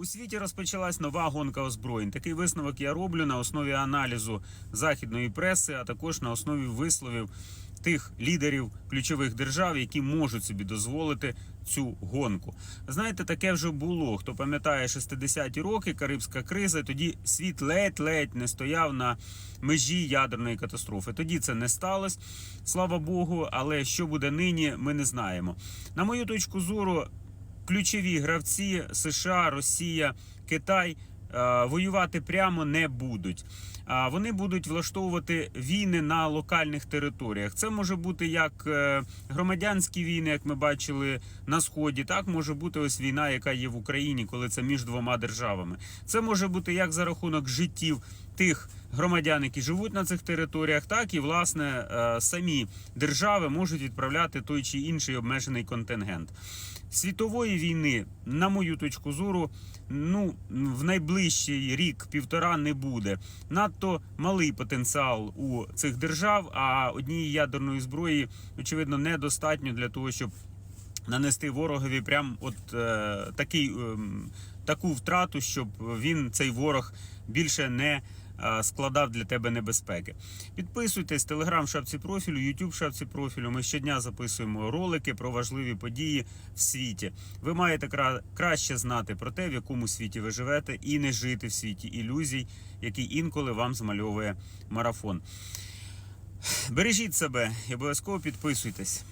У світі розпочалась нова гонка озброєнь. Такий висновок я роблю на основі аналізу західної преси, а також на основі висловів тих лідерів ключових держав, які можуть собі дозволити цю гонку. Знаєте, таке вже було. Хто пам'ятає 60-ті роки, Карибська криза, тоді світ ледь-ледь не стояв на межі ядерної катастрофи. Тоді це не сталося, слава Богу. Але що буде нині, ми не знаємо. На мою точку зору, ключові гравці США, Росія, Китай е, воювати прямо не будуть. Вони будуть влаштовувати війни на локальних територіях. Це може бути як е, громадянські війни, як ми бачили на сході. Так може бути ось війна, яка є в Україні, коли це між двома державами. Це може бути як за рахунок життів тих громадян, які живуть на цих територіях, так і власне е, самі держави можуть відправляти той чи інший обмежений контингент. Світової війни, на мою точку зору, ну в найближчий рік-півтора не буде. Надто малий потенціал у цих держав, а однієї ядерної зброї очевидно недостатньо для того, щоб нанести ворогові прям от е, такий, ем, таку втрату, щоб він цей ворог більше не е, складав для тебе небезпеки. Підписуйтесь, телеграм шапці профілю, в шапці профілю. Ми щодня записуємо ролики про важливі події в світі. Ви маєте кра- краще знати про те, в якому світі ви живете, і не жити в світі ілюзій, який інколи вам змальовує марафон. Бережіть себе і обов'язково підписуйтесь.